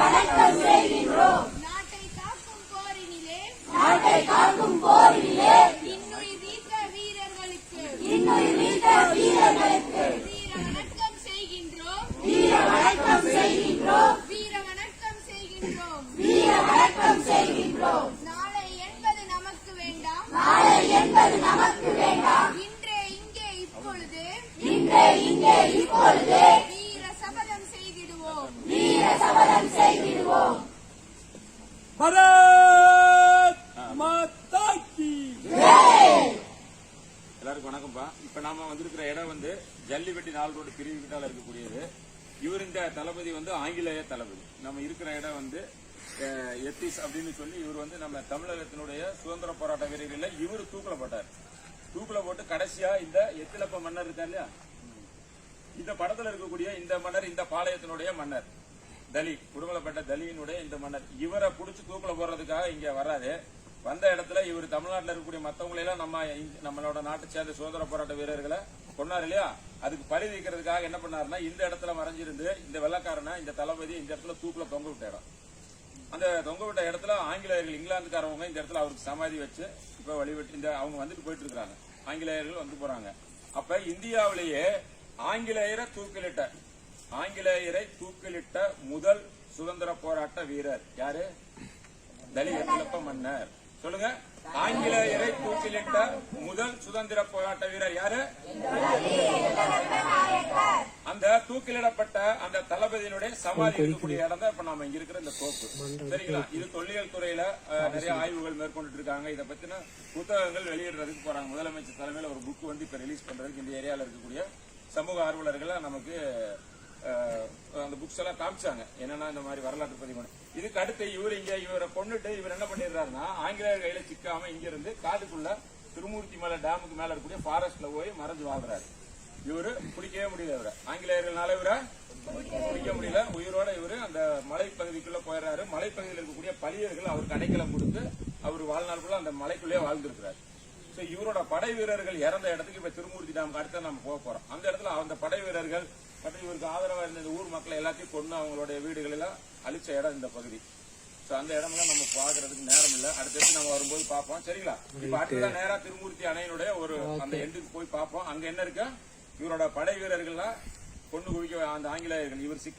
வணக்கம் செய்கின்றோம் நாட்டை காக்கும் போரினிலே நாட்டை காக்கும் போரினிலே இன்னுயிர் நீத்த வீரர்களுக்கு இன்னுயிர் நீத்த வீரர்களுக்கு வீர வணக்கம் வீர வணக்கம் செய்கின்றோம். வீர வணக்கம் செய்கின்றோம். வீர வணக்கம் செய்கின்றோம். பரத் மாதா கி எல்லாருக்கும் வணக்கம்ப்பா. இப்ப நாம வந்திருக்கிற இடம் வந்து ஜல்லிவெட்டி நாள் ரோடு பிரிவு கிட்டால இருக்கக்கூடியது. இவர் இந்த தளபதி வந்து ஆங்கிலேய தளபதி. நம்ம இருக்கிற இடம் வந்து எத்திஸ் அப்படின்னு சொல்லி இவர் வந்து நம்ம தமிழகத்தினுடைய சுதந்திர போராட்ட வீரர்கள இவர் தூக்கில போட்டார். தூக்கில போட்டு கடைசியா இந்த எத்திலப்ப மன்னர் இருக்கா இல்லையா? இந்த படத்துல இருக்கக்கூடிய இந்த மன்னர் இந்த பாளையத்தினுடைய மன்னர். தலி குடும்பப்பட்ட தலியினுடைய இந்த மன்னர் இவரை புடிச்சு தூக்குல போடுறதுக்காக இங்க வராது. வந்த இடத்துல இவர் தமிழ்நாட்டில் இருக்கக்கூடிய மத்தவங்களை எல்லாம் நம்ம நம்மளோட நாட்டை சேர்ந்த சுதந்திர போராட்ட வீரர்களை கொண்டாரு இல்லையா? அதுக்கு பழி வைக்கிறதுக்காக என்ன பண்ணாருன்னா இந்த இடத்துல மறைஞ்சிருந்து இந்த வெள்ளக்காரனை இந்த தளபதி இந்த இடத்துல தூக்குல தொங்க விட்ட இடம் அந்த தொங்க விட்ட இடத்துல ஆங்கிலேயர்கள் இங்கிலாந்துக்காரவங்க இந்த இடத்துல அவருக்கு சமாதி வச்சு இப்ப வழிபட்டு இந்த அவங்க வந்துட்டு போயிட்டு இருக்காங்க ஆங்கிலேயர்கள் வந்து போறாங்க. அப்ப இந்தியாவிலேயே ஆங்கிலேயரை தூக்கிலிட்ட ஆங்கிலேயரை தூக்கிலிட்ட முதல் சுதந்திர போராட்ட வீரர் யாரு? தலிகத்திலப்ப மன்னர். சொல்லுங்க. ஆங்கிலேயரை தூக்கிலிட்ட முதல் சுதந்திர போராட்ட வீரர் யாரு? அந்த தூக்கிலிடப்பட்ட அந்த தளபதியினுடைய சமாதி இருக்கக்கூடிய இடம் தான் இப்ப நாம இங்க இருக்கிற இந்த தோப்பு சரிங்களா? இது தொல்லியல் துறையில நிறைய ஆய்வுகள் மேற்கொண்டுட்டு இருக்காங்க. இதை பத்தின புத்தகங்கள் வெளியிடுறதுக்கு போறாங்க. முதலமைச்சர் தலைமையில ஒரு புக் வந்து இப்ப ரிலீஸ் பண்றதுக்கு இந்த ஏரியால இருக்கக்கூடிய சமூக ஆர்வலர்களை நமக்கு அந்த புக்ஸ் எல்லாம் காமிச்சாங்க. என்னன்னா இந்த மாதிரி வரலாற்று பதிவு இதுக்கு அடுத்து இவர் இங்க இவரை கொண்டுட்டு இவர் என்ன பண்ணிடுறாருன்னா ஆங்கிலேயர் கையில சிக்காம இங்க இருந்து காட்டுக்குள்ள திருமூர்த்தி மலை டேமுக்கு மேல இருக்கக்கூடிய ஃபாரஸ்ட்ல போய் மறைஞ்சு வாழ்றாரு. இவரு பிடிக்கவே முடியல இவரை. ஆங்கிலேயர்கள்னால இவரை பிடிக்க முடியல. உயிரோட இவரு அந்த மலைப்பகுதிக்குள்ள போயிடுறாரு. மலைப்பகுதியில் இருக்கக்கூடிய பலியர்கள் அவருக்கு அடைக்கலம் கொடுத்து அவர் வாழ்நாள் அந்த மலைக்குள்ளேயே வாழ்ந்திருக்கிறார். இவரோட படை வீரர்கள் இறந்த இடத்துக்கு இப்ப திருமூர்த்தி டேமுக்கு அடுத்து நம்ம போக போறோம். அந்த இடத்துல அந்த படை வீரர்கள் மற்றும் இவருக்கு ஆதரவா இருந்த இந்த ஊர் மக்களை எல்லாத்தையும் கொண்டு அவங்களுடைய வீடுகள் எல்லாம் அழிச்ச இடம் இந்த பகுதி. சோ அந்த இடம்லாம் நம்ம பாக்குறதுக்கு நேரம் இல்ல. அடுத்தடுத்து நம்ம வரும்போது பார்ப்போம். சரிங்களா? இப்ப அடுத்த நேரா திருமூர்த்தி அணையினுடைய ஒரு அந்த எண்டுக்கு போய் பார்ப்போம். அங்க என்ன இருக்கு? இவரோட படை வீரர்கள்லாம் கொண்டு குவிக்க அந்த ஆங்கிலேயர்கள் இவர் சிக்க